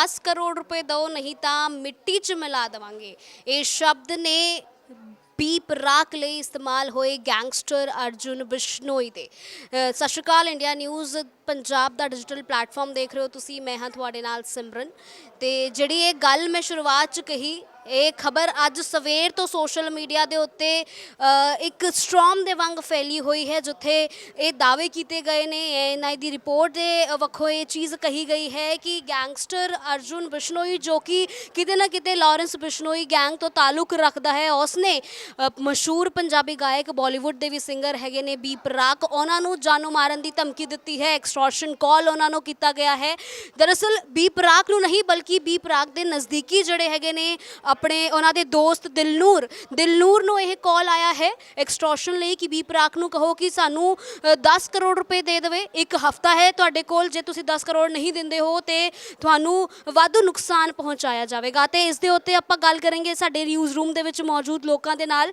10 ਕਰੋੜ ਰੁਪਏ ਦਿਓ, ਨਹੀਂ ਤਾਂ ਮਿੱਟੀ 'ਚ ਮਿਲਾ ਦੇਵਾਂਗੇ। ਇਹ ਸ਼ਬਦ ਨੇ ਬੀਪ ਰਾਕ ਲਈ ਇਸਤੇਮਾਲ ਹੋਏ ਗੈਂਗਸਟਰ ਅਰਜੁਨ ਬਿਸ਼ਨੋਈ ਦੇ। ਸਤਿ ਸ਼੍ਰੀ ਅਕਾਲ, ਇੰਡੀਆ ਨਿਊਜ਼ ਪੰਜਾਬ ਦਾ ਡਿਜੀਟਲ ਪਲੇਟਫਾਰਮ ਦੇਖ ਰਹੇ ਹੋ ਤੁਸੀਂ। ਮੈਂ ਹਾਂ ਤੁਹਾਡੇ ਨਾਲ ਸਿਮਰਨ। ਤੇ ਜਿਹੜੀ ਇਹ ਗੱਲ ਮੈਂ ਸ਼ੁਰੂਆਤ ਚ ਕਹੀ ਇਹ ਖਬਰ ਅੱਜ ਸਵੇਰ ਤੋਂ ਸੋਸ਼ਲ ਮੀਡੀਆ ਦੇ ਉੱਤੇ ਇੱਕ ਸਟ੍ਰੋਮ ਦੇ ਵਾਂਗ ਫੈਲੀ ਹੋਈ ਹੈ ਜਿੱਥੇ ਇਹ ਦਾਅਵੇ ਕੀਤੇ ਗਏ ਨੇ ਐਨਆਈ ਦੀ ਰਿਪੋਰਟ ਦੇ ਵੱਖੋ ਇਹ ਚੀਜ਼ ਕਹੀ ਗਈ ਹੈ ਕਿ ਗੈਂਗਸਟਰ ਅਰਜੁਨ ਬਿਸ਼ਨੋਈ ਜੋ ਕਿ ਕਿਤੇ ਨਾ ਕਿਤੇ ਲਾਰੈਂਸ ਬਿਸ਼ਨੋਈ ਗੈਂਗ ਤੋਂ ਤਾਲੁਕ ਰੱਖਦਾ ਹੈ ਉਸਨੇ ਅ, ਮਸ਼ਹੂਰ ਪੰਜਾਬੀ ਗਾਇਕ ਬਾਲੀਵੁੱਡ ਦੇ ਵੀ ਸਿੰਗਰ ਹੈਗੇ ਨੇ ਬੀ ਪ੍ਰਾਕ ਉਹਨਾਂ ਨੂੰ ਜਾਨੋਂ ਮਾਰਨ ਦੀ ਧਮਕੀ ਦਿੱਤੀ ਹੈ ਐਕਸਟੋਰਸ਼ਨ ਕਾਲ ਉਹਨਾਂ ਨੂੰ ਕੀਤਾ ਗਿਆ ਹੈ। ਦਰਅਸਲ ਬੀ ਪ੍ਰਾਕ ਨੂੰ ਨਹੀਂ ਬਲਕਿ ਬੀ ਪ੍ਰਾਕ ਦੇ ਨਜ਼ਦੀਕੀ ਜਿਹੜੇ ਹੈਗੇ ਨੇ ਆਪਣੇ ਉਹਨਾਂ ਦੇ ਦੋਸਤ ਦਿਲਨੂਰ। ਦਿਲਨੂਰ ਨੂੰ ਇਹ ਕਾਲ ਆਇਆ ਹੈ ਐਕਸਟੋਰਸ਼ਨ ਲਈ ਕਿ ਬੀ ਪ੍ਰਾਕ ਨੂੰ ਕਹੋ ਕਿ ਸਾਨੂੰ ਅ, 10 ਕਰੋੜ ਰੁਪਏ ਦੇ ਦੇਵੇ। ਇੱਕ ਹਫਤਾ ਹੈ ਤੁਹਾਡੇ ਕੋਲ ਜੇ ਤੁਸੀਂ 10 ਕਰੋੜ ਨਹੀਂ ਦਿੰਦੇ ਹੋ ਤੇ ਤੁਹਾਨੂੰ ਵਾਧੂ ਨੁਕਸਾਨ ਪਹੁੰਚਾਇਆ ਜਾਵੇਗਾ। ਤੇ ਇਸ ਦੇ ਉੱਤੇ ਆਪਾਂ ਗੱਲ ਕਰਾਂਗੇ ਸਾਡੇ ਨਿਊਜ਼ ਰੂਮ ਦੇ ਵਿੱਚ ਮੌਜੂਦ ਲੋਕਾਂ ਦੇ ਨਾਲ।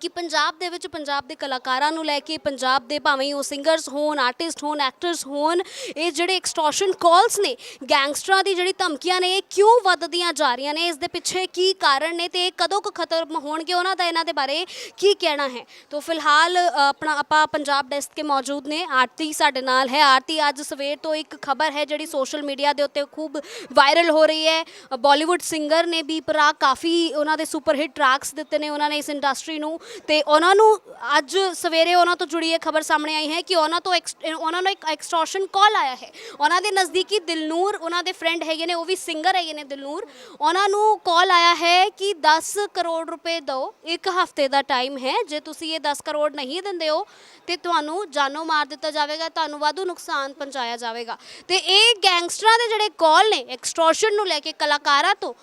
ਕਿ ਪੰਜਾਬ ਦੇ ਵਿੱਚ ਪੰਜਾਬ ਦੇ ਕਲਾਕਾਰਾਂ ਨੂੰ ਲੈ ਕੇ ਪੰਜਾਬ ਦੇ ਭਾਵੇਂ ਉਹ ਸਿੰਗਰਸ ਹੋਣ ਆਰਟਿਸਟ ਹੋਣ ਐਕਟਰਸ ਹੋਣ, ਇਹ ਜਿਹੜੇ ਐਕਸਟੋਰਸ਼ਨ ਕਾਲਸ ਨੇ ਗੈਂਗਸਟਰਾਂ ਦੀ ਜਿਹੜੀ ਧਮਕੀਆਂ ਨੇ, ਇਹ ਕਿਉਂ ਵੱਧਦੀਆਂ ਜਾ ਰਹੀਆਂ ਨੇ? ਇਸ ਦੇ ਪਿੱਛੇ ਕੀ ਕਾਰਨ ਨੇ ਤੇ ਇਹ ਕਦੋਂ ਕੁ ਖਤਮ ਹੋਣਗੇ? ਉਹਨਾਂ ਦਾ ਇਹਨਾਂ ਦੇ ਬਾਰੇ ਕੀ ਕਹਿਣਾ ਹੈ? ਤੋਂ ਫਿਲਹਾਲ ਆਪਣਾ ਆਪਾਂ ਪੰਜਾਬ ਡੈਸਕ ਕੇ ਮੌਜੂਦ ਨੇ। ਆਰਤੀ ਸਾਡੇ ਨਾਲ ਹੈ। ਆਰਤੀ, ਅੱਜ ਸਵੇਰ ਤੋਂ ਇੱਕ ਖਬਰ ਹੈ ਜਿਹੜੀ ਸੋਸ਼ਲ ਮੀਡੀਆ ਦੇ ਉੱਤੇ ਖੂਬ ਵਾਇਰਲ ਹੋ ਰਹੀ ਹੈ। ਬਾਲੀਵੁੱਡ ਸਿੰਗਰ ਨੇ ਵੀ ਪਰਾ ਕਾਫੀ ਉਹਨਾਂ ਦੇ ਸੁਪਰ ਹਿੱਟ ਟਰੈਕਸ ਦਿੱਤੇ ਨੇ। ਉਹਨਾਂ ਨੇ ਇਸ ਇੰਡਸਟਰੀ ਨੂੰ ਤੇ ਉਹਨਾਂ ਨੂੰ ਅੱਜ ਸਵੇਰੇ ਉਹਨਾਂ ਤੋਂ ਜੁੜੀ ਇਹ ਖਬਰ ਸਾਹਮਣੇ ਆਈ ਹੈ ਕਿ ਉਹਨਾਂ ਤੋਂ ਐਕਸ- ਉਹਨਾਂ ਨੂੰ ਇੱਕ ਐਕਸਟੋਰਸ਼ਨ ਕਾਲ ਆਇਆ ਹੈ। ਉਹਨਾਂ ਦੇ ਨਜ਼ਦੀਕੀ ਦਿਲਨੂਰ, ਉਹਨਾਂ ਦੇ ਫਰੈਂਡ ਹੈਗੇ ਨੇ, ਉਹ ਵੀ ਸਿੰਗਰ ਹੈਗੇ ਨੇ ਦਿਲਨੂਰ। ਉਹਨਾਂ ਨੂੰ ਕਾਲ ਆਇਆ ਹੈ ਕਿ 10 ਕਰੋੜ ਰੁਪਏ ਦਿਓ, ਇੱਕ ਹਫ਼ਤੇ ਦਾ ਟਾਈਮ ਹੈ। ਜੇ ਤੁਸੀਂ ਇਹ 10 ਕਰੋੜ ਨਹੀਂ ਦਿੰਦੇ ਹੋ, ਤੇ ਤੁਹਾਨੂੰ ਜਾਨੋਂ ਮਾਰ ਦਿੱਤਾ ਜਾਵੇਗਾ, ਤੁਹਾਨੂੰ ਵਾਧੂ ਨੁਕਸਾਨ ਪਹੁੰਚਾਇਆ ਜਾਵੇਗਾ। ਤੇ ਇਹ ਗੈਂਗਸਟਰਾਂ ਦੇ ਜਿਹੜੇ ਕਾਲ ਨੇ ਐਕਸਟੋਰਸ਼ਨ ਨੂੰ ਲੈ ਕੇ ਕਲਾਕਾਰਾਂ ਤੋਂ,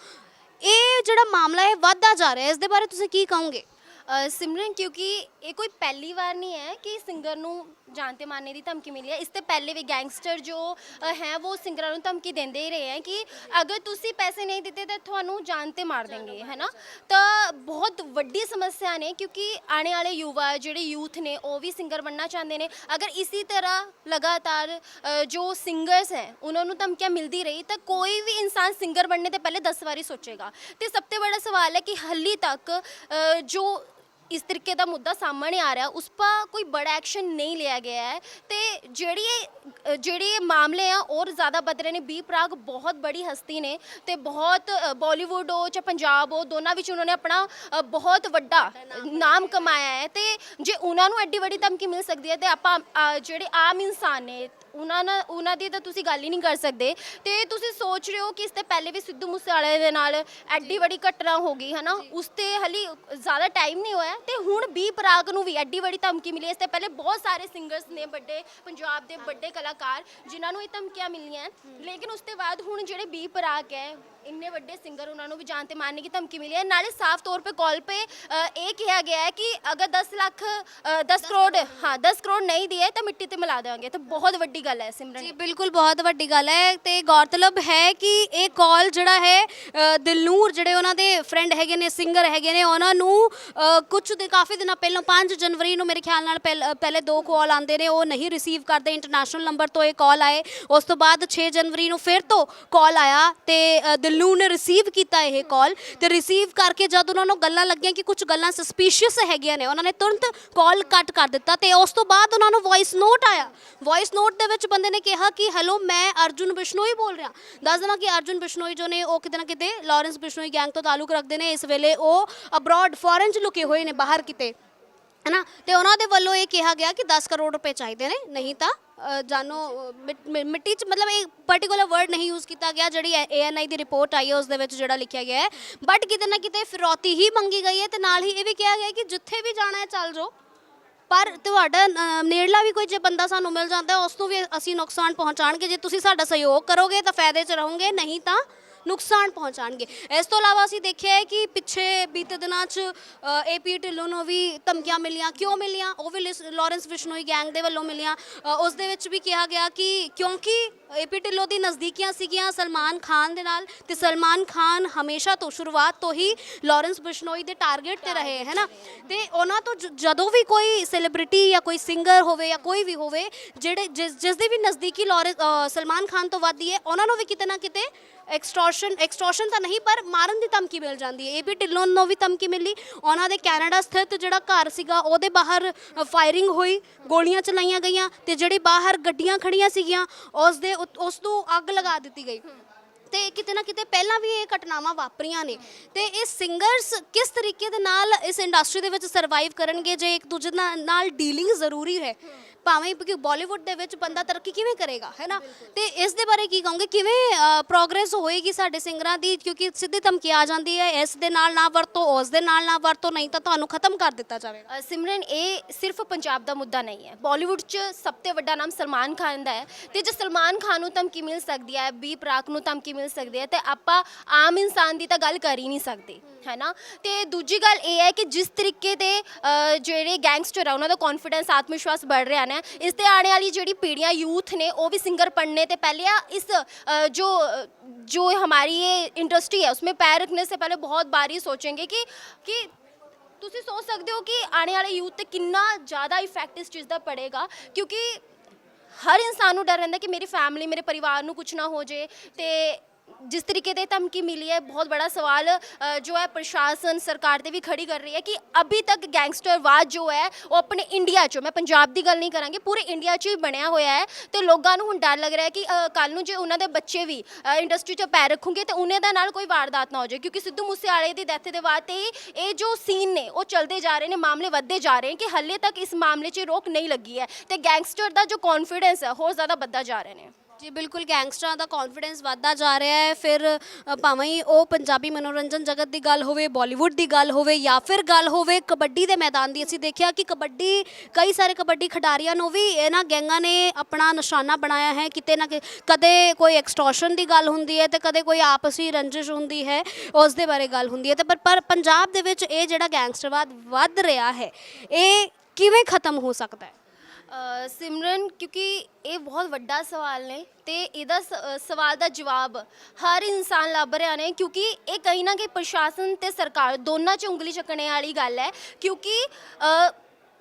ਇਹ ਜਿਹੜਾ ਮਾਮਲਾ ਹੈ, ਵੱਧਦਾ ਜਾ ਰਿਹਾ ਹੈ। ਇਸ ਦੇ ਬਾਰੇ ਤੁਸੀਂ ਕੀ ਕਹੋਗੇ? ਅ, ਸਿਮਰਨ ਕਿਉਂਕਿ ਇਹ ਕੋਈ ਪਹਿਲੀ ਵਾਰ ਨਹੀਂ ਹੈ ਕਿ ਸਿੰਗਰ ਨੂੰ ਜਾਨ ਤੇ ਮਾਰਨੇ ਦੀ ਧਮਕੀ ਮਿਲੀ ਹੈ। ਇਸ 'ਤੇ ਪਹਿਲੇ ਵੀ ਗੈਂਗਸਟਰ ਜੋ ਅ, ਹੈ ਉਹ ਸਿੰਗਰਾਂ ਨੂੰ ਧਮਕੀ ਦਿੰਦੇ ਹੀ ਰਹੇ ਹੈ ਕਿ ਅਗਰ ਤੁਸੀਂ ਪੈਸੇ ਨਹੀਂ ਦਿੱਤੇ ਤਾਂ ਤੁਹਾਨੂੰ ਜਾਨ ਤੇ ਮਾਰ ਦੇਣਗੇ ਹੈ ਨਾ? ਤਾਂ ਬਹੁਤ ਵੱਡੀ ਸਮੱਸਿਆ ਨੇ ਕਿਉਂਕਿ ਆਉਣੇ ਵਾਲੇ ਯੁਵਾ ਜਿਹੜੇ ਯੂਥ ਨੇ ਉਹ ਵੀ ਸਿੰਗਰ ਬਣਨਾ ਚਾਹੁੰਦੇ ਨੇ। ਅਗਰ ਇਸੇ ਤਰ੍ਹਾਂ ਲਗਾਤਾਰ ਅ, ਜੋ ਸਿੰਗਰਸ ਹੈ ਉਹਨਾਂ ਨੂੰ ਧਮਕੀਆਂ ਮਿਲਦੀ ਰਹੀ ਤਾਂ ਕੋਈ ਵੀ ਇਨਸਾਨ ਸਿੰਗਰ ਬਣਨੇ ਤੋਂ ਪਹਿਲੇ 10 ਵਾਰੀ ਸੋਚੇਗਾ। ਤੇ ਸਭ ਤੋਂ ਬੜਾ ਸਵਾਲ ਹੈ ਕਿ ਹੱਲੀ ਤੱਕ ਅ, ਜੋ ਇਸ ਤਰੀਕੇ ਦਾ ਮੁੱਦਾ ਸਾਹਮਣੇ ਆ ਰਿਹਾ ਉਸ 'ਪਾ ਕੋਈ ਬੜਾ ਐਕਸ਼ਨ ਨਹੀਂ ਲਿਆ ਗਿਆ ਹੈ ਤੇ ਜਿਹੜੀ ਇਹ ਜਿਹੜੇ ਇਹ ਮਾਮਲੇ ਆ ਔਰ ਜ਼ਿਆਦਾ ਵੱਧ ਰਹੇ ਨੇ ਬੀ ਪ੍ਰਾਗ ਬਹੁਤ ਬੜੀ ਹਸਤੀ ਨੇ ਤੇ ਬਹੁਤ ਅ, ਬਾਲੀਵੁੱਡ ਹੋ ਜਾਂ ਪੰਜਾਬ ਹੋ ਦੋਨਾਂ ਵਿੱਚ ਉਹਨਾਂ ਨੇ ਆਪਣਾ ਅ, ਬਹੁਤ ਵੱਡਾ ਨਾਮ ਕਮਾਇਆ ਹੈ ਤੇ ਜੇ ਉਹਨਾਂ ਨੂੰ ਐਡੀ ਵੱਡੀ ਧਮਕੀ ਮਿਲ ਸਕਦੀ ਹੈ ਤੇ ਆਪਾਂ ਅ, ਜਿਹੜੇ ਆਮ ਇਨਸਾਨ ਨੇ ਉਹਨਾਂ ਨਾਲ ਉਹਨਾਂ ਦੀ ਤਾਂ ਤੁਸੀਂ ਗੱਲ ਹੀ ਨਹੀਂ ਕਰ ਸਕਦੇ। ਤੇ ਤੁਸੀਂ ਸੋਚ ਰਹੇ ਹੋ ਕਿ ਇਸ ਤੇ ਪਹਿਲੇ ਵੀ ਸਿੱਧੂ ਮੂਸੇਵਾਲੇ ਦੇ ਨਾਲ ਐਡੀ ਵੱਡੀ ਘਟਨਾ ਹੋ ਗਈ ਹਨਾ? ਉਸ ਤੇ ਹਲੀ ਜ਼ਿਆਦਾ ਟਾਈਮ ਨਹੀਂ ਹੋਇਆ। ਤੇ ਹੁਣ ਬੀ ਪ੍ਰਾਗ ਨੂੰ ਵੀ ਐਡੀ ਵੱਡੀ ਧਮਕੀ ਮਿਲੀ। ਇਸ ਤੇ ਪਹਿਲੇ ਬਹੁਤ ਸਾਰੇ ਸਿੰਗਰਸ ਨੇ ਵੱਡੇ ਪੰਜਾਬ ਦੇ ਵੱਡੇ ਕਲਾਕਾਰ ਜਿਨ੍ਹਾਂ ਨੂੰ ਇਹ ਧਮਕੀਆਂ ਮਿਲੀਆਂ। ਲੇਕਿਨ ਉਸ ਤੋਂ ਬਾਅਦ ਹੁਣ ਜਿਹੜੇ ਬੀ ਪ੍ਰਾਗ ਹੈ ਇੰਨੇ ਵੱਡੇ ਸਿੰਗਰ ਉਹਨਾਂ ਨੂੰ ਵੀ ਜਾਨ ਤੇ ਮਾਰਨੇ ਦੀ ਧਮਕੀ ਮਿਲੀ ਹੈ। ਨਾਲੇ ਸਾਫ਼ ਤੌਰ पे ਕਾਲ पे ਅ, ਇਹ ਕਿਹਾ ਗਿਆ ਹੈ ਕਿ ਅਗਰ 10 ਲੱਖ ਅ, 10 ਕਰੋੜ ਹਾਂ 10 ਕਰੋੜ ਨਹੀਂ ਦਿਏ ਤਾਂ ਮਿੱਟੀ ਤੇ ਮਿਲਾ ਦੇਵਾਂਗੇ। ਤਾਂ ਬਹੁਤ ਵੱਡੀ ਗੱਲ ਹੈ ਸਿਮਰਨ। ਜੀ ਬਿਲਕੁਲ ਬਹੁਤ ਵੱਡੀ ਗੱਲ ਹੈ ਤੇ ਗੌਰਤਲਬ ਹੈ ਕਿ ਇਹ ਕਾਲ ਜਿਹੜਾ ਹੈ ਅ, ਦਿਲਨੂਰ ਜਿਹੜੇ ਉਹਨਾਂ ਦੇ ਫਰੈਂਡ ਹੈਗੇ ਨੇ ਸਿੰਗਰ ਹੈਗੇ ਨੇ ਉਹਨਾਂ ਨੂੰ ਅ, ਕੁਝ ਦੇ ਕਾਫੀ ਦਿਨਾਂ ਪਹਿਲਾਂ 5 ਜਨਵਰੀ ਨੂੰ ਮੇਰੇ ਖਿਆਲ ਨਾਲ ਪਹਿਲ- ਪਹਿਲੇ ਦੋ ਕਾਲ ਆਉਂਦੇ ਨੇ ਉਹ ਨਹੀਂ ਰਿਸੀਵ ਕਰਦੇ ਇੰਟਰਨੈਸ਼ਨਲ ਨੰਬਰ ਤੋਂ ਇਹ ਕਾਲ ਆਏ। ਉਸ ਤੋਂ ਬਾਅਦ 6 ਜਨਵਰੀ ਨੂੰ ਫਿਰ ਤੋਂ ਕਾਲ ਆਇਆ ਤੇ ਅ, ਦਿਲਨੂਰ ਨੇ ਰਿਸੀਵ ਕੀਤਾ ਇਹ ਕਾਲ ਤੇ ਰਿਸੀਵ ਕਰਕੇ ਜਦ ਉਹਨਾਂ ਨੂੰ ਗੱਲਾਂ ਲੱਗੀਆਂ ਕਿ ਕੁਝ ਗੱਲਾਂ ਸਸਪੀਸ਼ੀਅਸ ਹੈਗੀਆਂ ਨੇ, ਉਹਨਾਂ ਨੇ ਤੁਰੰਤ ਕਾਲ ਕੱਟ ਕਰ ਦਿੱਤਾ ਤੇ ਉਸ ਤੋਂ ਬਾਅਦ ਉਹਨਾਂ ਨੂੰ ਵੌਇਸ ਨੋਟ ਆਇਆ। ਵੌਇਸ ਨੋਟ ਦੇ ਵਿੱਚ ਬੰਦੇ ਨੇ ਕਿਹਾ ਕਿ ਹੈਲੋ ਮੈਂ ਅਰਜੁਨ ਬਿਸ਼ਨੋਈ ਬੋਲ ਰਿਹਾ। ਦੱਸ ਦੇਵਾਂ ਕਿ ਅਰਜੁਨ ਬਿਸ਼ਨੋਈ ਜੋ ਨੇ, ਉਹ ਕਿਤੇ ਨਾ ਕਿਤੇ ਲਾਰੈਂਸ ਬਿਸ਼ਨੋਈ ਗੈਂਗ ਤੋਂ ਤਾਲੁਕ ਰੱਖਦੇ ਨੇ। ਇਸ ਵੇਲੇ ਉਹ ਅਬਰੋਡ ਫੋਰਨ ਚ ਲੁਕੇ ਹੋਏ ਨੇ, ਬਾਹਰ ਕਿਤੇ। ਹੈਨਾ? ਤੇ ਉਹਨਾਂ ਦੇ ਵੱਲੋਂ ਇਹ ਕਿਹਾ ਗਿਆ ਕਿ 10 ਕਰੋੜ ਰੁਪਏ ਚਾਹੀਦੇ ਨੇ। ਨਹੀਂ ਤਾਂ ਅ, ਜਾਨੋ ਅ, ਮਿ- ਮਿ- ਮਿੱਟੀ ਚ ਮਤਲਬ ਇਹ ਪਾਰਟਿਕੂਲਰ ਵਰਡ ਨਹੀਂ ਯੂਜ਼ ਕੀਤਾ ਗਿਆ ਜਿਹੜੀ ਏਐਨਆਈ ਦੀ ਰਿਪੋਰਟ ਆਈ ਹੈ ਉਸ ਦੇ ਵਿੱਚ ਜਿਹੜਾ ਲਿਖਿਆ ਗਿਆ ਹੈ। ਬਟ ਕਿਤੇ ਨਾ ਕਿਤੇ ਫਿਰੌਤੀ ਹੀ ਮੰਗੀ ਗਈ ਹੈ ਤੇ ਨਾਲ ਹੀ ਇਹ ਵੀ ਕਿਹਾ ਗਿਆ ਹੈ ਕਿ ਜਿੱਥੇ ਵੀ ਜਾਣਾ ਹੈ ਚੱਲ ਜਾਓ। ਪਰ ਤੁਹਾਡਾ ਅ, ਨੇੜਲਾ ਵੀ ਕੋਈ ਜੇ ਬੰਦਾ ਸਾਨੂੰ ਮਿਲ ਜਾਂਦਾ ਹੈ, ਉਸ ਨੂੰ ਵੀ ਅਸੀਂ ਨੁਕਸਾਨ ਪਹੁੰਚਾਣਗੇ ਜੇ ਤੁਸੀਂ ਸਾਡਾ ਸਹਿਯੋਗ ਕਰੋਗੇ ਤਾਂ ਫਾਇਦੇ 'ਚ ਰਹੋਗੇ ਨਹੀਂ ਤਾਂ ਨੁਕਸਾਨ ਪਹੁੰਚਾਣਗੇ। ਇਸ ਤੋਂ ਇਲਾਵਾ ਅਸੀਂ ਦੇਖਿਆ ਹੈ ਕਿ ਪਿੱਛੇ ਬੀਤੇ ਦਿਨਾਂ 'ਚ ਏਪੀ ਢਿੱਲੋਂ ਨੂੰ ਵੀ ਧਮਕੀਆਂ ਮਿਲੀਆਂ। ਕਿਉਂ ਮਿਲੀਆਂ? ਉਹ ਵੀ ਲਿਸ- ਲਾਰੈਂਸ ਬਿਸ਼ਨੋਈ ਗੈਂਗ ਦੇ ਵੱਲੋਂ ਮਿਲੀਆਂ। ਅ, ਉਸ ਦੇ ਵਿੱਚ ਵੀ ਕਿਹਾ ਗਿਆ ਕਿ ਕਿਉਂਕਿ ਏਪੀ ਢਿੱਲੋਂ ਦੀ ਨਜ਼ਦੀਕੀਆਂ ਸੀਗੀਆਂ ਸਲਮਾਨ ਖਾਨ ਦੇ ਨਾਲ ਤੇ ਸਲਮਾਨ ਖਾਨ ਹਮੇਸ਼ਾ ਤੋਂ ਸ਼ੁਰੂਆਤ ਤੋਂ ਹੀ ਲਾਰੈਂਸ ਬਿਸ਼ਨੋਈ ਦੇ ਟਾਰਗੇਟ ਤੇ ਰਹੇ ਹੈ ਨਾ? ਤੇ ਉਹਨਾਂ ਤੋਂ ਜ- ਜਦੋਂ ਵੀ ਕੋਈ ਸੈਲੀਬ੍ਰਿਟੀ ਜਾਂ ਕੋਈ ਸਿੰਗਰ ਹੋਵੇ ਜਾਂ ਕੋਈ ਵੀ ਹੋਵੇ ਜਿਹੜੇ ਜਿਸ ਜਿਸ ਦੀ ਵੀ ਨਜ਼ਦੀਕੀ ਲਾਰੈਂਸ ਅ, ਸਲਮਾਨ ਖਾਨ ਤੋਂ ਵੱਧਦੀ ਹੈ ਉਹਨਾਂ ਨੂੰ ਵੀ ਕਿਤੇ ਨਾ ਕਿਤੇ ਐਕਸਟੋਰਸ਼ਨ ਐਕਸਟੋਰਸ਼ਨ ਤਾਂ ਨਹੀਂ ਪਰ ਮਾਰਨ ਦੀ ਧਮਕੀ ਮਿਲ ਜਾਂਦੀ ਹੈ। ਏਪੀ ਢਿੱਲੋਂ ਨੂੰ ਵੀ ਧਮਕੀ ਮਿਲੀ। ਉਹਨਾਂ ਦੇ ਕੈਨੇਡਾ ਸਥਿਤ ਜਿਹੜਾ ਘਰ ਸੀਗਾ ਉਹਦੇ ਬਾਹਰ ਫਾਇਰਿੰਗ ਹੋਈ ਗੋਲੀਆਂ ਚਲਾਈਆਂ ਗਈਆਂ ਤੇ ਜਿਹੜੀ ਬਾਹਰ ਗੱਡੀਆਂ ਖੜੀਆਂ ਸੀਗੀਆਂ ਉਸ ਦੇ ਉਸ ਨੂੰ ਅੱਗ ਲਗਾ ਦਿੱਤੀ ਗਈ। ਤੇ ਕਿਤੇ ਨਾ ਕਿਤੇ ਪਹਿਲਾਂ ਵੀ ਇਹ ਘਟਨਾਵਾਂ ਵਾਪਰੀਆਂ ਨੇ। ਤੇ ਇਹ ਸਿੰਗਰਸ ਕਿਸ ਤਰੀਕੇ ਦੇ ਨਾਲ ਇਸ ਇੰਡਸਟਰੀ ਦੇ ਵਿੱਚ ਸਰਵਾਈਵ ਕਰਨਗੇ, ਜੇ ਇੱਕ ਦੂਜੇ ਨਾਲ- ਨਾਲ ਡੀਲਿੰਗ ਜ਼ਰੂਰੀ ਹੈ? ਭਾਵੇਂ ਕਿਉਂਕਿ ਬਾਲੀਵੁੱਡ ਦੇ ਵਿੱਚ ਬੰਦਾ ਤਰੱਕੀ ਕਿਵੇਂ ਕਰੇਗਾ, ਹੈ ਨਾ? ਤੇ ਇਸ ਦੇ ਬਾਰੇ ਕੀ ਕਹੋਗੇ? ਕਿਵੇਂ ਪ੍ਰੋਗਰੈਸ ਹੋਏਗੀ ਸਾਡੇ ਸਿੰਗਰਾਂ ਦੀ? ਕਿਉਂਕਿ ਸਿੱਧੀ ਧਮਕੀ ਆ ਜਾਂਦੀ ਹੈ, ਇਸ ਦੇ ਨਾਲ ਨਾ ਵਰਤੋ, ਉਸ ਦੇ ਨਾਲ ਨਾ ਵਰਤੋ, ਨਹੀਂ ਤਾਂ ਤੁਹਾਨੂੰ ਖਤਮ ਕਰ ਦਿੱਤਾ ਜਾਵੇਗਾ। ਸਿਮਰਨ, ਇਹ ਸਿਰਫ ਪੰਜਾਬ ਦਾ ਮੁੱਦਾ ਨਹੀਂ ਹੈ। ਬਾਲੀਵੁੱਡ 'ਚ ਸਭ ਤੋਂ ਵੱਡਾ ਨਾਮ ਸਲਮਾਨ ਖਾਨ ਦਾ ਹੈ ਤੇ ਜੇ ਸਲਮਾਨ ਖਾਨ ਨੂੰ ਧਮਕੀ ਮਿਲ ਸਕਦੀ ਹੈ, ਬੀ ਪ੍ਰਾਕ ਨੂੰ ਧਮਕੀ ਮਿਲ ਸਕਦੀ ਹੈ, ਤੇ ਆਪਾਂ ਆਮ ਇਨਸਾਨ ਦੀ ਤਾਂ ਗੱਲ ਕਰ ਹੀ ਨਹੀਂ ਸਕਦੇ। ਹੈ ਨਾ? ਤੇ ਦੂਜੀ ਗੱਲ ਇਹ ਹੈ ਕਿ ਜਿਸ ਤਰੀਕੇ ਦੇ ਜਿਹੜੇ ਗੈਂਗਸਟਰ ਆ ਉਹਨਾਂ ਦਾ ਕੌਨਫੀਡੈਂਸ ਆਤਮ ਵਿਸ਼ਵਾਸ ਵੱਧ ਰਿਹਾ ਨਾ ਇਸ ਤੇ ਆਉਣ ਵਾਲੀ ਜਿਹੜੀ ਪੀੜ੍ਹੀਆਂ ਯੂਥ ਨੇ ਉਹ ਵੀ ਸਿੰਗਰ ਪੜਨੇ ਤੇ ਪਹਿਲੇ ਆ ਇਸ ਅ, ਜੋ ਹਮਾਰੀ ਇਹ ਇੰਡਸਟਰੀ ਹੈ ਉਸਮੇ ਪੈਰ उसमें पैर ਪਹਿਲੇ ਬਹੁਤ पहले बहुत बार ਕਿ सोचेंगे ਤੁਸੀਂ ਸੋਚ ਸਕਦੇ ਹੋ ਕਿ ਆਉਣ ਵਾਲੇ ਯੂਥ ਤੇ ਕਿੰਨਾ ਜ਼ਿਆਦਾ ਇਫੈਕਟ ਇਸ ਚੀਜ਼ ਦਾ ਪੜੇਗਾ? ਕਿਉਂਕਿ ਹਰ ਇਨਸਾਨ ਨੂੰ ਡਰ ਰਹਿੰਦਾ ਕਿ ਮੇਰੀ ਫੈਮਿਲੀ ਮੇਰੇ ਪਰਿਵਾਰ ਨੂੰ ਕੁਝ ਨਾ ਹੋ ਜੇ ਤੇ ਜਿਸ ਤਰੀਕੇ ਦੇ ਧਮਕੀ ਮਿਲੀ ਹੈ ਬਹੁਤ ਬੜਾ ਸਵਾਲ ਅ, ਜੋ ਹੈ ਪ੍ਰਸ਼ਾਸਨ ਸਰਕਾਰ ਤੇ ਵੀ ਖੜੀ ਕਰ ਰਹੀ ਹੈ ਕਿ ਅਭੀ ਤੱਕ ਗੈਂਗਸਟਰਵਾਦ ਜੋ ਹੈ ਉਹ ਆਪਣੇ ਇੰਡੀਆ 'ਚ ਮੈਂ ਪੰਜਾਬ ਦੀ ਗੱਲ ਨਹੀਂ ਕਰਾਂਗੀ ਪੂਰੇ ਇੰਡੀਆ 'ਚ ਹੀ ਬਣਿਆ ਹੋਇਆ ਹੈ ਤੇ ਲੋਕਾਂ ਨੂੰ ਹੁਣ ਡਰ ਲੱਗ ਰਿਹਾ ਹੈ ਕਿ ਕੱਲ ਨੂੰ ਜੇ ਉਹਨਾਂ ਦੇ ਬੱਚੇ ਵੀ ਇੰਡਸਟਰੀ 'ਚ ਪੈਰ ਰੱਖੂਗੇ ਤੇ ਉਹਨਾਂ ਦੇ ਨਾਲ ਕੋਈ ਵਾਰਦਾਤ ਨਾ ਹੋ ਜਾਏ ਕਿਉਂਕਿ ਸਿੱਧੂ ਮੂਸੇਵਾਲੇ ਦੀ ਡੈਥ ਦੇ ਬਾਅਦ ਤੇ ਹੀ ਇਹ ਜੋ ਸੀਨ ਨੇ ਉਹ ਚੱਲਦੇ ਜਾ ਰਹੇ ਨੇ ਮਾਮਲੇ ਵੱਧਦੇ ਜਾ ਰਹੇ ਨੇ ਕਿ ਹੱਲੇ ਤੱਕ ਇਸ ਮਾਮਲੇ 'ਚ ਰੋਕ ਨਹੀਂ ਲੱਗੀ ਹੈ ਤੇ ਗੈਂਗਸਟਰ ਦਾ ਜੋ ਕੌਨਫੀਡੈਂਸ ਹੈ ਹੋਰ ਜ਼ਿਆਦਾ ਵੱਧਦਾ ਜਾ ਰਹੇ ਨੇ। ਜੀ ਬਿਲਕੁਲ ਗੈਂਗਸਟਰਾਂ ਦਾ ਕੌਨਫੀਡੈਂਸ ਵੱਧਦਾ ਜਾ ਰਿਹਾ ਹੈ। ਫਿਰ ਅ, ਭਾਵੇਂ ਹੀ ਉਹ ਪੰਜਾਬੀ ਮਨੋਰੰਜਨ ਜਗਤ ਦੀ ਗੱਲ ਹੋਵੇ ਬਾਲੀਵੁੱਡ ਦੀ ਗੱਲ ਹੋਵੇ ਜਾਂ ਫਿਰ ਗੱਲ ਹੋਵੇ ਕਬੱਡੀ ਦੇ ਮੈਦਾਨ ਦੀ ਅਸੀਂ ਦੇਖਿਆ ਕਿ ਕਬੱਡੀ ਕਈ ਸਾਰੇ ਕਬੱਡੀ ਖਿਡਾਰੀਆਂ ਨੂੰ ਵੀ ਇਹਨਾਂ ਗੈਂਗਾਂ ਨੇ ਆਪਣਾ ਨਿਸ਼ਾਨਾ ਬਣਾਇਆ ਹੈ। ਕਿਤੇ ਨਾ ਕਿ ਕਦੇ ਕੋਈ ਐਕਸਟੋਰਸ਼ਨ ਦੀ ਗੱਲ ਹੁੰਦੀ ਹੈ ਤੇ ਕਦੇ ਕੋਈ ਆਪਸੀ ਰੰਜਿਸ਼ ਹੁੰਦੀ ਹੈ ਉਸ ਦੇ ਬਾਰੇ ਗੱਲ ਹੁੰਦੀ ਹੈ ਤੇ ਪਰ ਪਰ ਪੰਜਾਬ ਦੇ ਵਿੱਚ ਇਹ ਜਿਹੜਾ ਗੈਂਗਸਟਰਵਾਦ ਵੱਧ ਰਿਹਾ ਹੈ ਇਹ ਕਿਵੇਂ ਖਤਮ ਹੋ ਸਕਦਾ ਹੈ? ਅ, ਸਿਮਰਨ ਕਿਉਂਕਿ ਇਹ ਬਹੁਤ ਵੱਡਾ ਸਵਾਲ ਨੇ ਤੇ ਇਹਦਾ ਸ- ਅ, ਸਵਾਲ ਦਾ ਜਵਾਬ ਹਰ ਇਨਸਾਨ ਲੱਭ ਰਿਹਾ ਨੇ ਕਿਉਂਕਿ ਇਹ ਕहीं ਨਾ ਕहीं ਪ੍ਰਸ਼ਾਸਨ ਤੇ ਸਰਕਾਰ ਦੋਨਾਂ 'ਚ ਉਂਗਲੀ ਚੱਕਣੇ ਵਾਲੀ ਗੱਲ ਹੈ ਕਿਉਂਕਿ ਅ,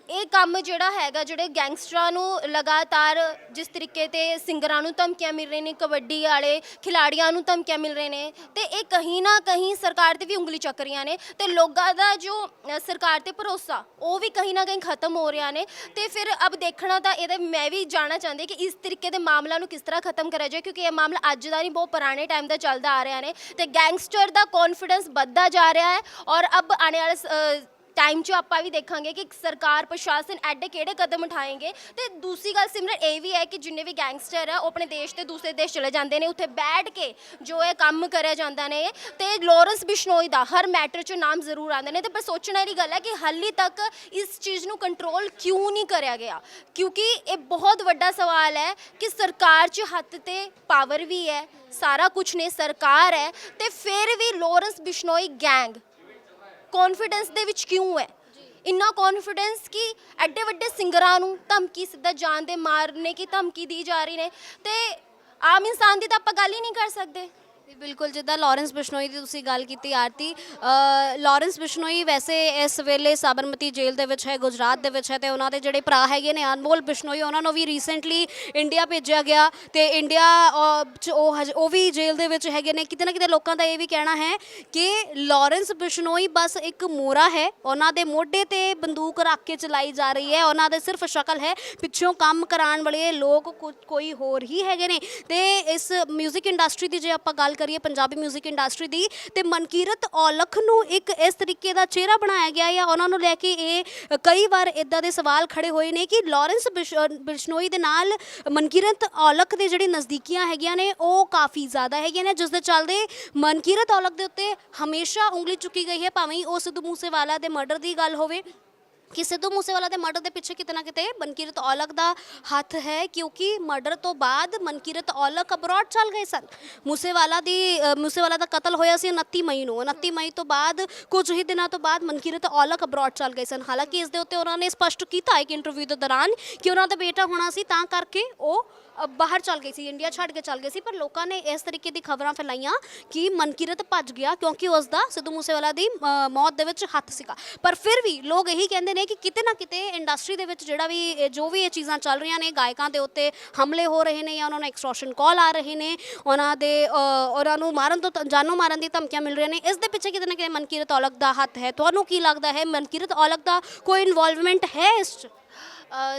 ਇਹ ਕੰਮ ਜਿਹੜਾ ਹੈਗਾ, ਜਿਹੜੇ ਗੈਂਗਸਟਰਾਂ ਨੂੰ ਲਗਾਤਾਰ ਜਿਸ ਤਰੀਕੇ ਤੇ ਸਿੰਗਰਾਂ ਨੂੰ ਧਮਕੀਆਂ ਮਿਲ ਰਹੀਆਂ ਨੇ, ਕਬੱਡੀ ਵਾਲੇ ਖਿਲਾੜੀਆਂ ਨੂੰ ਧਮਕੀਆਂ ਮਿਲ ਰਹੀਆਂ ਨੇ, ਤੇ ਇਹ ਕਹੀਂ ਨਾ ਕਹੀਂ ਸਰਕਾਰ ਤੇ ਵੀ ਉਂਗਲੀ ਚੱਕ ਰਹੀਆਂ ਨੇ ਤੇ ਲੋਕਾਂ ਦਾ ਜੋ ਸਰਕਾਰ ਤੇ ਭਰੋਸਾ, ਉਹ ਵੀ ਕਹੀਂ ਨਾ ਕਹੀਂ ਖਤਮ ਹੋ ਰਿਹਾ ਨੇ, ਤੇ ਫਿਰ ਅਬ ਦੇਖਣਾ ਤਾਂ ਇਹਦੇ, ਮੈਂ ਵੀ ਜਾਣਨਾ ਚਾਹੁੰਦੀ ਕਿ ਇਸ ਤਰੀਕੇ ਦੇ ਮਾਮਲਾ ਨੂੰ ਕਿਸ ਤਰ੍ਹਾਂ ਖਤਮ ਕਰਿਆ ਜਾਏ, ਕਿਉਂਕਿ ਇਹ ਮਾਮਲਾ ਅੱਜ ਦਾ ਨਹੀਂ, ਬਹੁਤ ਪੁਰਾਣੇ ਟਾਈਮ ਦਾ ਚੱਲਦਾ ਆ ਰਿਹਾ ਨੇ, ਤੇ ਗੈਂਗਸਟਰ ਦਾ ਕੌਨਫੀਡੈਂਸ ਵੱਧਦਾ ਜਾ ਰਿਹਾ ਹੈ ਔਰ ਅਬ ਆਉਣੇ ਵਾਲੇ ਸ- ਟਾਈਮ 'ਚ ਆਪਾਂ ਵੀ ਦੇਖਾਂਗੇ ਕਿ ਸਰਕਾਰ, ਪ੍ਰਸ਼ਾਸਨ ਐਡੇ ਕਿਹੜੇ ਕਦਮ ਉਠਾਏਗੇ। ਤੇ ਦੂਸਰੀ ਗੱਲ ਸਿਮਰਨ ਇਹ ਵੀ ਹੈ ਕਿ ਜਿੰਨੇ ਵੀ ਗੈਂਗਸਟਰ ਆ, ਉਹ ਆਪਣੇ ਦੇਸ਼ ਤੇ ਦੂਸਰੇ ਦੇਸ਼ ਚਲੇ ਜਾਂਦੇ ਨੇ, ਉੱਥੇ ਬੈਠ ਕੇ ਜੋ ਇਹ ਕੰਮ ਕਰਿਆ ਜਾਂਦਾ ਨੇ, ਤੇ ਲੋਰੈਂਸ ਬਿਸ਼ਨੋਈ ਦਾ ਹਰ ਮੈਟਰ 'ਚ ਨਾਮ ਜ਼ਰੂਰ ਆਉਂਦੇ ਨੇ, ਤੇ ਪਰ ਸੋਚਣ ਵਾਲੀ ਗੱਲ ਹੈ ਕਿ ਹਾਲੇ ਤੱਕ ਇਸ ਚੀਜ਼ ਨੂੰ ਕੰਟਰੋਲ ਕਿਉਂ ਨਹੀਂ ਕਰਿਆ ਗਿਆ? ਕਿਉਂਕਿ ਇਹ ਬਹੁਤ ਵੱਡਾ ਸਵਾਲ ਹੈ ਕਿ ਸਰਕਾਰ 'ਚ ਹੱਥ ਤੇ ਪਾਵਰ ਵੀ ਹੈ, ਸਾਰਾ ਕੁਝ ਨੇ, ਸਰਕਾਰ ਹੈ, ਤੇ ਫਿਰ ਵੀ ਲੋਰੈਂਸ ਬਿਸ਼ਨੋਈ ਗੈਂਗ ਕੌਨਫੀਡੈਂਸ ਦੇ ਵਿੱਚ ਕਿਉਂ ਹੈ? ਇੰਨਾ ਕੌਨਫੀਡੈਂਸ ਕਿ ਐਡੇ ਵੱਡੇ ਸਿੰਗਰਾਂ ਨੂੰ ਧਮਕੀ ਸਿੱਧਾ ਜਾਨ ਦੇ ਮਾਰਨੇ, ਕੀ ਧਮਕੀ ਦੀ ਜਾ ਰਹੀ ਨੇ। ਤੇ ਆਮ ਇਨਸਾਨ ਦੀ ਤਾਂ ਆਪਾਂ ਗੱਲ ਹੀ ਨਹੀਂ ਕਰ ਸਕਦੇ। ਜੀ, ਬਿਲਕੁਲ ਜਿੱਦਾਂ ਲਾਰੈਂਸ ਬਿਸ਼ਨੋਈ ਦੀ ਤੁਸੀਂ ਗੱਲ ਕੀਤੀ ਆਰਤੀ ਅ, ਲਾਰੈਂਸ ਬਿਸ਼ਨੋਈ ਵੈਸੇ ਇਸ ਵੇਲੇ ਸਾਬਰਮਤੀ ਜੇਲ੍ਹ ਦੇ ਵਿੱਚ ਹੈ ਗੁਜਰਾਤ ਦੇ ਵਿੱਚ ਹੈ ਤੇ ਉਹਨਾਂ ਦੇ ਜਿਹੜੇ ਭਰਾ ਹੈਗੇ ਨੇ ਅਨਮੋਲ ਬਿਸ਼ਨੋਈ ਉਹਨਾਂ ਨੂੰ ਵੀ ਰੀਸੈਂਟਲੀ ਇੰਡੀਆ ਭੇਜਿਆ ਗਿਆ ਤੇ ਇੰਡੀਆ 'ਚ ਉਹ ਹਜੇ- ਉਹ ਵੀ ਜੇਲ੍ਹ ਦੇ ਵਿੱਚ ਹੈਗੇ ਨੇ। ਕਿਤੇ ਨਾ ਕਿਤੇ ਲੋਕਾਂ ਦਾ ਇਹ ਵੀ ਕਹਿਣਾ ਹੈ ਕਿ ਲਾਰੈਂਸ ਬਿਸ਼ਨੋਈ ਬਸ ਇੱਕ ਮੋਰਾ ਹੈ ਉਹਨਾਂ ਦੇ ਮੋਢੇ ਤੇ ਬੰਦੂਕ ਰੱਖ ਕੇ ਚਲਾਈ ਜਾ ਰਹੀ ਹੈ ਉਹਨਾਂ ਦੇ ਸਿਰਫ ਸ਼ਕਲ ਹੈ ਪਿੱਛੋਂ ਕੰਮ ਕਰਾਉਣ ਵਾਲੇ ਲੋਕ ਕੁ- ਕੋਈ ਹੋਰ ਹੀ ਹੈਗੇ ਨੇ ਤੇ ਇਸ 뮤직 ਇੰਡਸਟਰੀ ਦੀ ਜੇ ਆਪਾਂ ਗੱਲ ਕਰੀਏ ਪੰਜਾਬੀ 뮤직 ਇੰਡਸਟਰੀ ਦੀ, ਤੇ ਮਨਕੀਰਤ ਔਲਖ ਨੂੰ ਇੱਕ ਇਸ ਤਰੀਕੇ ਦਾ ਚਿਹਰਾ ਬਣਾਇਆ ਗਿਆ ਜਾਂ ਉਹਨਾਂ ਨੂੰ ਲੈ ਕੇ ਇਹ ਕਈ ਵਾਰ ਇਦਾਂ ਦੇ ਸਵਾਲ ਖੜੇ ਹੋਏ ਨੇ ਕਿ ਲਾਰੈਂਸ ਬਿਸ਼- ਬਿਸ਼ਨੋਈ ਦੇ ਨਾਲ ਮਨਕੀਰਤ ਔਲਖ ਦੇ ਜਿਹੜੇ ਨਜ਼ਦੀਕੀਆਂ ਹੈਗੀਆਂ ਨੇ, ਉਹ ਕਾਫੀ ਜ਼ਿਆਦਾ ਹੈਗੀਆਂ ਨੇ ਜਿਸ ਦੇ ਚੱਲਦੇ ਮਨਕੀਰਤ ਔਲਖ ਦੇ ਉੱਤੇ ਹਮੇਸ਼ਾ ਉਂਗਲੀ ਚੁੱਕੀ ਗਈ ਹੈ, ਭਾਵੇਂ ਉਹ ਸਿੱਧੂ ਮੂਸੇਵਾਲਾ ਦੇ ਮਰਡਰ ਦੀ ਗੱਲ ਹੋਵੇ। ਕਿ ਸਿੱਧੂ ਮੂਸੇਵਾਲਾ ਦੇ ਮਰਡਰ ਦੇ ਪਿੱਛੇ ਕਿਤੇ ਨਾ ਕਿਤੇ ਮਨਕੀਰਤ ਔਲਖ ਦਾ ਹੱਥ ਹੈ ਕਿਉਂਕਿ ਮਰਡਰ ਤੋਂ ਬਾਅਦ ਮਨਕੀਰਤ ਔਲਖ ਅਬਰੋਡ ਚਲ ਗਏ ਸਨ ਮੂਸੇਵਾਲਾ ਦੀ ਮੂਸੇਵਾਲਾ ਦਾ ਕਤਲ ਹੋਇਆ ਸੀ 29 ਮਈ ਨੂੰ 29 ਮਈ ਤੋਂ ਬਾਅਦ ਕੁਝ ਹੀ ਦਿਨਾਂ ਤੋਂ ਬਾਅਦ ਮਨਕੀਰਤ ਔਲਖ ਅਬਰੋਡ ਚਲ ਗਏ ਸਨ ਹਾਲਾਂਕਿ ਇਸ ਦੇ ਉੱਤੇ ਉਹਨਾਂ ਨੇ ਸਪਸ਼ਟ ਕੀਤਾ ਇੱਕ ਇੰਟਰਵਿਊ ਦੇ ਦੌਰਾਨ ਕਿ ਉਹਨਾਂ ਦਾ ਬੇਟਾ ਹੋਣਾ ਸੀ ਤਾਂ ਕਰਕੇ ਉਹ ਬਾਹਰ ਚਲ ਗਈ ਸੀ ਇੰਡੀਆ ਛੱਡ ਕੇ ਚਲ ਗਏ ਸੀ ਪਰ ਲੋਕਾਂ ਨੇ ਇਸ ਤਰੀਕੇ ਦੀ ਖਬਰਾਂ ਫੈਲਾਈਆਂ ਕਿ ਮਨਕੀਰਤ ਭੱਜ ਗਿਆ ਕਿਉਂਕਿ ਉਸ ਦਾ ਸਿੱਧੂ ਮੂਸੇਵਾਲਾ ਦੀ ਮੌਤ ਦੇ ਵਿੱਚ ਹੱਥ ਸੀਗਾ ਪਰ ਫਿਰ ਵੀ ਲੋਕ ਇਹੀ ਕਹਿੰਦੇ ਨੇ ਕਿ ਕਿਤੇ ਨਾ ਕਿਤੇ ਇੰਡਸਟਰੀ ਦੇ ਵਿੱਚ ਜਿਹੜਾ ਵੀ ਇਹ- ਜੋ ਵੀ ਇਹ ਚੀਜ਼ਾਂ ਚੱਲ ਰਹੀਆਂ ਨੇ ਗਾਇਕਾਂ ਦੇ ਉੱਤੇ ਹਮਲੇ ਹੋ ਰਹੇ ਨੇ ਜਾਂ ਉਹਨਾਂ ਨੂੰ ਐਕਸਟ੍ਰੋਸ਼ਨ ਕਾਲ ਆ ਰਹੇ ਨੇ ਉਹਨਾਂ ਦੇ ਅ, ਉਹਨਾਂ ਨੂੰ ਮਾਰਨ ਤੋਂ ਜਾਨੋਂ ਮਾਰਨ ਦੀ ਧਮਕੀਆਂ ਮਿਲ ਰਹੀਆਂ ਨੇ ਇਸ ਦੇ ਪਿੱਛੇ ਕਿਤੇ ਨਾ ਕਿਤੇ ਮਨਕੀਰਤ ਔਲਖ ਦਾ ਹੱਥ ਹੈ। ਤੁਹਾਨੂੰ ਕੀ ਲੱਗਦਾ ਹੈ? ਮਨਕੀਰਤ ਔਲਖ ਦਾ ਕੋਈ ਇਨਵੋਲਵਮੈਂਟ ਹੈ ਇਸ 'ਚ?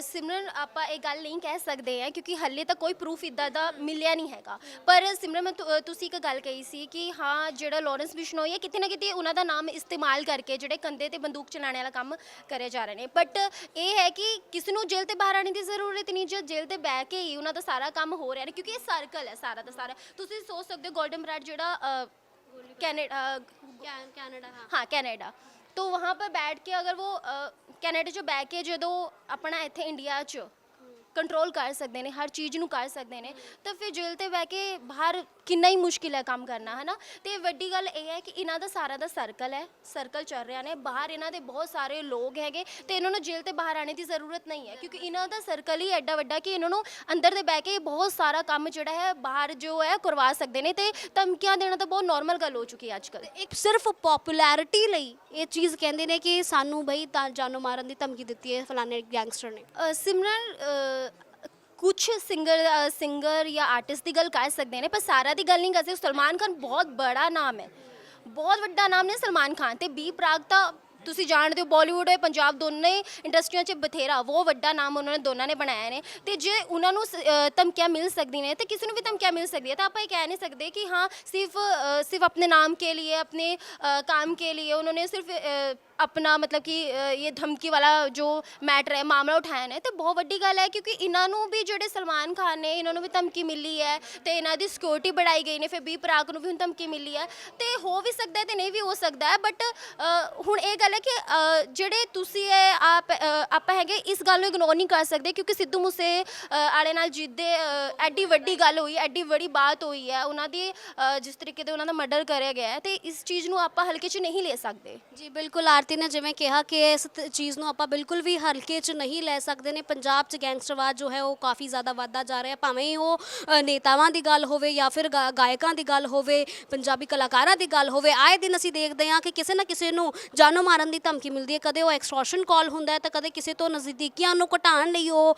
ਸਿਮਰਨ ਆਪਾਂ ਇਹ ਗੱਲ ਨਹੀਂ ਕਹਿ ਸਕਦੇ ਆ ਕਿਉਂਕਿ ਹੱਲੇ ਤੱਕ ਕੋਈ ਪ੍ਰੂਫ ਇਦਾਂ ਦਾ ਮਿਲਿਆ ਨਹੀਂ ਹੈਗਾ। ਪਰ ਸਿਮਰਨ ਮੈਂ ਤੁ- ਅ, ਤੁਸੀਂ ਇੱਕ ਗੱਲ ਕਹੀ ਸੀ ਕਿ ਹਾਂ ਜਿਹੜਾ ਲਾਰੈਂਸ ਬਿਸ਼ਨੋਈ ਹੈ ਕਿਤੇ ਨਾ ਕਿਤੇ ਉਹਨਾਂ ਦਾ ਨਾਮ ਇਸਤੇਮਾਲ ਕਰਕੇ ਜਿਹੜੇ ਕੰਧੇ ਤੇ ਬੰਦੂਕ ਚਲਾਉਣ ਵਾਲਾ ਕੰਮ ਕਰੇ ਜਾ ਰਹੇ ਨੇ। ਬਟ ਇਹ ਹੈ ਕਿ ਕਿਸੇ ਨੂੰ ਜੇਲ੍ਹ ਤੇ ਬਾਹਰ ਆਉਣ ਦੀ ਜ਼ਰੂਰਤ ਨਹੀਂ ਜੇ ਜੇਲ੍ਹ ਤੇ ਬਹਿ ਕੇ ਹੀ ਉਹਨਾਂ ਦਾ ਸਾਰਾ ਕੰਮ ਹੋ ਰਿਹਾ ਨੇ ਕਿਉਂਕਿ ਇਹ ਸਰਕਲ ਹੈ ਸਾਰਾ ਦਾ ਸਾਰਾ। ਤੁਸੀਂ ਸੋਚ ਸਕਦੇ ਹੋ ਗੋਲਡਨ ਬਰਾਡ ਜਿਹੜਾ ਕੈਨੇਡਾ ਕੈਨੇਡਾ ਹਾਂ। हाँ ਤੋ ਵਹਾਂ ਪਰ ਬੈਠ ਕੇ ਅਗਰ ਉਹ ਕੈਨੇਡਾ 'ਚੋਂ ਬੈ ਕੇ ਜਦੋਂ ਆਪਣਾ ਇੱਥੇ ਇੰਡੀਆ 'ਚ ਕੰਟਰੋਲ ਕਰ ਸਕਦੇ ਨੇ ਹਰ ਚੀਜ਼ ਨੂੰ ਕਰ ਸਕਦੇ ਨੇ ਤਾਂ ਫਿਰ ਜੇਲ੍ਹ ਤੇ ਬਹਿ ਕੇ ਬਾਹਰ ਕਿੰਨਾ ਹੀ ਮੁਸ਼ਕਿਲ ਹੈ ਕੰਮ ਕਰਨਾ ਹੈ ਨਾ ਤੇ ਵੱਡੀ ਗੱਲ ਇਹ ਹੈ ਕਿ ਇਹਨਾਂ ਦਾ ਸਾਰਾ ਦਾ ਸਰਕਲ ਹੈ ਸਰਕਲ ਚੱਲ ਰਿਹਾ ਨੇ ਬਾਹਰ ਇਹਨਾਂ ਦੇ ਬਹੁਤ ਸਾਰੇ ਲੋਕ ਹੈਗੇ ਤੇ ਇਹਨਾਂ ਨੂੰ ਜੇਲ੍ਹ ਤੇ ਬਾਹਰ ਆਣੇ ਦੀ ਜ਼ਰੂਰਤ ਨਹੀਂ ਹੈ ਕਿਉਂਕਿ ਇਹਨਾਂ ਦਾ ਸਰਕਲ ਹੀ ਐਡਾ ਵੱਡਾ ਕਿ ਇਹਨਾਂ ਨੂੰ ਅੰਦਰ ਦੇ ਬਹਿ ਕੇ ਬਹੁਤ ਸਾਰਾ ਕੰਮ ਜਿਹੜਾ ਹੈ ਬਾਹਰ ਜੋ ਹੈ ਕਰਵਾ ਸਕਦੇ ਨੇ ਤੇ ਧਮਕੀਆਂ ਦੇਣਾ ਤਾਂ ਬਹੁਤ ਨਾਰਮਲ ਗੱਲ ਹੋ ਚੁੱਕੀ ਹੈ ਅੱਜ ਕੱਲ੍ਹ ਇੱਕ ਸਿਰਫ ਪਪੂਲੈਰਿਟੀ ਲਈ ਇਹ ਚੀਜ਼ ਕਹਿੰਦੇ ਨੇ ਕਿ ਸਾਨੂੰ ਬਈ ਤਾਂ ਜਾਨੋਂ ਮਾਰਨ ਦੀ ਧਮਕੀ ਦਿੱਤੀ ਹੈ ਫਲਾਣੇ ਗੈਂਗਸਟਰ ਨੇ। ਸਿਮਰਨ ਕੁਝ ਸਿੰਗਰ ਸਿੰਗਰ ਜਾਂ ਆਰਟਿਸਟ ਦੀ ਗੱਲ ਕਰ ਸਕਦੇ ਨੇ, ਪਰ ਸਾਰਾ ਦੀ ਗੱਲ ਨਹੀਂ ਕਰ ਸਕਦੇ। ਸਲਮਾਨ ਖਾਨ ਬਹੁਤ ਬੜਾ ਨਾਮ ਹੈ। ਬਹੁਤ ਵੱਡਾ ਨਾਮ ਨੇ ਸਲਮਾਨ ਖਾਨ ਤੇ ਬੀ ਪ੍ਰਾਗ ਤਾਂ ਤੁਸੀਂ ਜਾਣਦੇ ਹੋ ਬਾਲੀਵੁੱਡ ਹੈ, ਪੰਜਾਬ ਦੋਨੇ ਇੰਡਸਟਰੀਆਂ 'ਚ ਬਥੇਰਾ ਉਹ ਵੱਡਾ ਨਾਮ ਉਹਨਾਂ ਨੇ ਦੋਨਾਂ ਨੇ ਬਣਾਇਆ ਨੇ। ਤੇ ਜੇ ਉਹਨਾਂ ਨੂੰ ਧਮਕੀਆਂ ਮਿਲ ਸਕਦੀ ਨੇ, ਤੇ ਕਿਸੇ ਨੂੰ ਵੀ ਧਮਕੀਆਂ ਮਿਲ ਸਕਦੀ ਹੈ ਤਾਂ ਆਪਾਂ ਇਹ ਕਹਿ ਨਹੀਂ ਸਕਦੇ ਕਿ ਹਾਂ, ਸਿਰਫ ਸਿਰਫ ਆਪਣੇ ਨਾਮ ਕੇ ਲਈ ਆਪਣੇ ਕੰਮ ਕੇ ਲਈ ਉਹਨਾਂ ਨੇ ਸਿਰਫ ਆਪਣਾ ਮਤਲਬ ਕਿ ਅ, ਇਹ ਧਮਕੀ ਵਾਲਾ ਜੋ ਮੈਟਰ ਹੈ ਮਾਮਲਾ ਉਠਾਇਆ ਨੇ। ਤੇ ਬਹੁਤ ਵੱਡੀ ਗੱਲ ਹੈ ਕਿਉਂਕਿ ਇਹਨਾਂ ਨੂੰ ਵੀ ਜਿਹੜੇ ਸਲਮਾਨ ਖਾਨ ਨੇ ਇਹਨਾਂ ਨੂੰ ਵੀ ਧਮਕੀ ਮਿਲੀ ਹੈ ਤੇ ਇਹਨਾਂ ਦੀ ਸਿਕਿਉਰਿਟੀ ਬੜਾਈ ਗਈ ਨੇ। ਫਿਰ ਬੀ ਪ੍ਰਾਕ ਨੂੰ ਵੀ ਹੁਣ ਧਮਕੀ ਮਿਲੀ ਹੈ। ਤੇ ਹੋ ਵੀ ਸਕਦਾ ਹੈ ਤੇ ਨਹੀਂ ਵੀ ਹੋ ਸਕਦਾ ਹੈ ਬਟ ਹੁਣ ਇਹ ਗੱਲ ਹੈ ਕਿ ਅ, ਜਿਹੜੇ ਤੁਸੀਂ ਇਹ ਆਪ ਅ, ਆਪਾਂ ਹੈਗੇ ਇਸ ਗੱਲ ਨੂੰ ਇਗਨੋਰ ਨਹੀਂ ਕਰ ਸਕਦੇ ਕਿਉਂਕਿ ਸਿੱਧੂ ਮੂਸੇ ਅ, ਆਲੇ ਨਾਲ ਜਿੱਦੇ ਐਡੀ ਵੱਡੀ ਗੱਲ ਹੋਈ ਐਡੀ ਵੱਡੀ ਬਾਤ ਹੋਈ ਹੈ। ਉਹਨਾਂ ਦੀ ਅ, ਜਿਸ ਤਰੀਕੇ ਦੇ ਉਹਨਾਂ ਦਾ ਮਰਡਰ ਕਰਿਆ ਗਿਆ ਹੈ। ਤੇ ਇਸ ਚੀਜ਼ ਨੂੰ ਆਪਾਂ ਹਲਕੇ 'ਚ ਨਹੀਂ ਲੈ ਸਕਦੇ। ਜੀ ਬਿਲਕੁਲ ਆਰਤੀ ਨੇ ਜਿਵੇਂ ਕਿਹਾ ਕਿ ਇਸ ਤ- ਚੀਜ਼ ਨੂੰ ਆਪਾਂ ਬਿਲਕੁਲ ਵੀ ਹਲਕੇ 'ਚ ਨਹੀਂ ਲੈ ਸਕਦੇ ਨੇ ਪੰਜਾਬ 'ਚ ਗੈਂਗਸਟਰਵਾਦ ਜੋ ਹੈ ਉਹ ਕਾਫੀ ਜ਼ਿਆਦਾ ਵੱਧਦਾ ਜਾ ਰਿਹਾ ਭਾਵੇਂ ਉਹ ਅ, ਨੇਤਾਵਾਂ ਦੀ ਗੱਲ ਹੋਵੇ ਜਾਂ ਫਿਰ ਗਾ- ਗਾਇਕਾਂ ਦੀ ਗੱਲ ਹੋਵੇ ਪੰਜਾਬੀ ਕਲਾਕਾਰਾਂ ਦੀ ਗੱਲ ਹੋਵੇ ਆਏ ਦਿਨ ਅਸੀਂ ਦੇਖਦੇ ਹਾਂ ਕਿ ਕਿਸੇ ਨਾ ਕਿਸੇ ਨੂੰ ਜਾਨੋਂ ਮਾਰਨ ਦੀ ਧਮਕੀ ਮਿਲਦੀ ਹੈ ਕਦੇ ਉਹ ਐਕਸਟ੍ਰੋਸ਼ਨ ਕਾਲ ਹੁੰਦਾ ਹੈ ਤਾਂ ਕਦੇ ਕਿਸੇ ਤੋਂ ਨਜ਼ਦੀਕੀਆਂ ਨੂੰ ਘਟਾਉਣ ਲਈ ਉਹ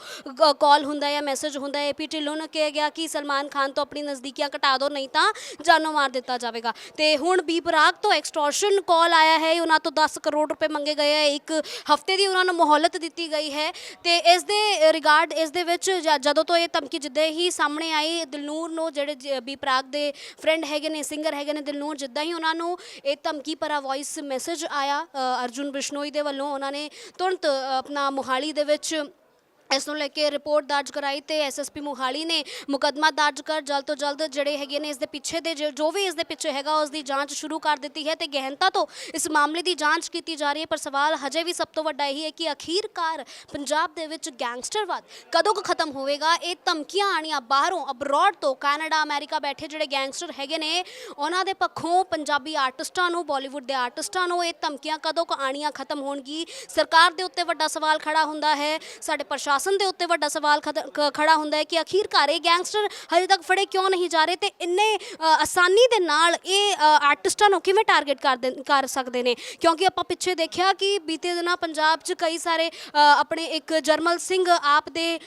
ਕਾਲ ਹੁੰਦਾ ਹੈ ਜਾਂ ਮੈਸੇਜ ਹੁੰਦਾ ਹੈ ਪੀ ਢਿੱਲੋਂ ਨੇ ਕਿਹਾ ਗਿਆ ਕਿ ਸਲਮਾਨ ਖਾਨ ਤੋਂ ਆਪਣੀ ਨਜ਼ਦੀਕੀਆਂ ਘਟਾ ਦਿਓ ਨਹੀਂ ਤਾਂ ਜਾਨੋਂ ਮਾਰ ਦਿੱਤਾ ਜਾਵੇਗਾ। ਤੇ ਹੁਣ ਬੀ ਬਰਾਕ ਤੋਂ ਐਕਸਟ੍ਰੋਸ਼ਨ ਕਾਲ ਆਇਆ ਹੈ ਉਹਨਾਂ ਤੋਂ 10 ਕਰੋੜ ਕਰੋੜ ਰੁਪਏ ਮੰਗੇ ਗਏ ਹੈ। ਇੱਕ ਹਫ਼ਤੇ ਦੀ ਉਹਨਾਂ ਨੂੰ ਮੋਹਲਤ ਦਿੱਤੀ ਗਈ ਹੈ ਤੇ ਇਸ ਦੇ ਰਿਗਾਰਡ ਇਸ ਦੇ ਵਿੱਚ ਜ- ਜਦੋਂ ਤੋਂ ਇਹ ਧਮਕੀ ਜਿੱਦਾਂ ਹੀ ਸਾਹਮਣੇ ਆਈ ਦਿਲਨੂਰ ਨੂੰ ਜਿਹੜੇ ਜ- ਬੀ ਪ੍ਰਾਗ ਦੇ ਫਰੈਂਡ ਹੈਗੇ ਨੇ ਸਿੰਗਰ ਹੈਗੇ ਨੇ ਦਿਲਨੂਰ ਜਿੱਦਾਂ ਹੀ ਉਹਨਾਂ ਨੂੰ ਇਹ ਧਮਕੀ ਭਰਾ ਵੌਇਸ ਮੈਸੇਜ ਆਇਆ ਅ, ਅਰਜੁਨ ਬਿਸ਼ਨੋਈ ਦੇ ਵੱਲੋਂ ਉਹਨਾਂ ਨੇ ਤੁਰੰਤ ਅ, ਆਪਣਾ ਮੋਹਾਲੀ ਦੇ ਵਿੱਚ ਇਸ ਨੂੰ ਲੈ ਕੇ ਰਿਪੋਰਟ ਦਰਜ ਕਰਾਈ ਤੇ ਐਸਐਸਪੀ ਮੋਹਾਲੀ ਨੇ ਮੁਕੱਦਮਾ ਦਰਜ ਕਰ ਜਲਦ ਤੋਂ ਜਲਦ ਜਿਹੜੇ ਹੈਗੇ ਨੇ ਇਸ ਦੇ ਪਿੱਛੇ ਦੇ ਜੋ ਜੋ ਵੀ ਇਸ ਦੇ ਪਿੱਛੇ ਹੈਗਾ ਉਸ ਦੀ ਜਾਂਚ ਸ਼ੁਰੂ ਕਰ ਦਿੱਤੀ ਹੈ ਤੇ ਗਹਿਨਤਾ ਤੋਂ ਇਸ ਮਾਮਲੇ ਦੀ ਜਾਂਚ ਕੀਤੀ ਜਾ ਰਹੀ ਹੈ। ਪਰ ਸਵਾਲ ਹਜੇ ਵੀ ਸਭ ਤੋਂ ਵੱਡਾ ਇਹੀ ਹੈ ਕਿ ਅਖੀਰਕਾਰ ਪੰਜਾਬ ਦੇ ਵਿੱਚ ਗੈਂਗਸਟਰਵਾਦ ਕਦੋਂ ਕੁ ਖਤਮ ਹੋਵੇਗਾ? ਇਹ ਧਮਕੀਆਂ ਆਣੀਆਂ ਬਾਹਰੋਂ ਅਬਰੋਡ ਤੋਂ ਕੈਨੇਡਾ, ਅਮਰੀਕਾ ਬੈਠੇ ਜਿਹੜੇ ਗੈਂਗਸਟਰ ਹੈਗੇ ਨੇ, ਉਹਨਾਂ ਦੇ ਪੱਖੋਂ ਪੰਜਾਬੀ ਆਰਟਿਸਟਾਂ ਨੂੰ, ਬਾਲੀਵੁੱਡ ਦੇ ਆਰਟਿਸਟਾਂ ਨੂੰ ਇਹ ਧਮਕੀਆਂ ਕਦੋਂ ਕੁ ਆਣੀਆਂ ਖਤਮ ਹੋਣਗੀ? ਸਰਕਾਰ ਦੇ ਉੱਤੇ ਵੱਡਾ ਸਵਾਲ ਖੜਾ ਹੁੰਦਾ ਹੈ। ਸਾਡੇ ਪ੍ਰਸ਼ਾਸਨ ਦੇ ਉੱਤੇ ਵੱਡਾ ਸਵਾਲ ਖੜਾ ਹੁੰਦਾ ਹੈ ਕਿ ਅਖੀਰਕਾਰ ਇਹ ਗੈਂਗਸਟਰ ਹਜੇ ਤੱਕ ਫੜੇ ਕਿਉਂ ਨਹੀਂ ਜਾ ਰਹੇ ਤੇ ਇੰਨੇ ਆਸਾਨੀ ਦੇ ਨਾਲ ਇਹ ਆਰਟਿਸਟਾਂ ਨੂੰ ਕਿਵੇਂ ਟਾਰਗੇਟ ਕਰ ਕਰ ਸਕਦੇ ਨੇ? ਕਿਉਂਕਿ ਆਪਾਂ ਪਿੱਛੇ ਦੇਖਿਆ ਕਿ ਬੀਤੇ ਦਿਨਾਂ ਪੰਜਾਬ 'ਚ ਕਈ ਸਾਰੇ ਆਪਣੇ ਇੱਕ ਜਰਮਲ ਸਿੰਘ ਆਪ ਦੇ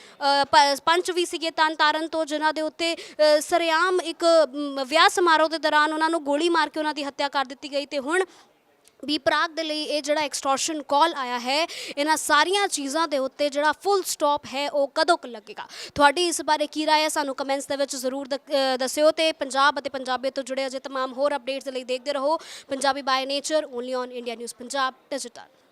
ਪੰਚ ਵੀ ਸੀਗੇ ਤਨ ਤਾਰਨ ਤੋਂ, ਜਿਨ੍ਹਾਂ ਦੇ ਉੱਤੇ ਸਰਿਆਮ ਇੱਕ ਵਿਆਹ ਸਮਾਰੋਹ ਦੇ ਦੌਰਾਨ ਉਹਨਾਂ ਨੂੰ ਗੋਲੀ ਮਾਰ ਕੇ ਉਹਨਾਂ ਦੀ ਹੱਤਿਆ ਕਰ ਦਿੱਤੀ ਗਈ ਤੇ ਹੁਣ ਵੀ ਪ੍ਰਾਗ ਦੇ ਲਈ ਇਹ ਜਿਹੜਾ ਐਕਸਟ੍ਰੈਸ਼ਨ ਕਾਲ ਆਇਆ ਹੈ ਇਹਨਾਂ ਸਾਰੀਆਂ ਚੀਜ਼ਾਂ ਦੇ ਉੱਤੇ ਜਿਹੜਾ ਫੁੱਲ ਸਟਾਪ ਹੈ ਉਹ ਕਦੋਂ ਕੁ ਲੱਗੇਗਾ ਤੁਹਾਡੀ ਇਸ ਬਾਰੇ ਕੀ ਰਾਏ ਹੈ ਸਾਨੂੰ ਕਮੈਂਟਸ ਦੇ ਵਿੱਚ ਜ਼ਰੂਰ ਦ- ਅ, ਦੱਸਿਓ ਤੇ ਪੰਜਾਬ ਅਤੇ ਪੰਜਾਬੀ ਤੋਂ ਜੁੜੇ ਅਜੇ तमाम ਹੋਰ ਅਪਡੇਟਸ ਲਈ ਦੇਖਦੇ ਰਹੋ Punjabi by nature only on India News Punjab digital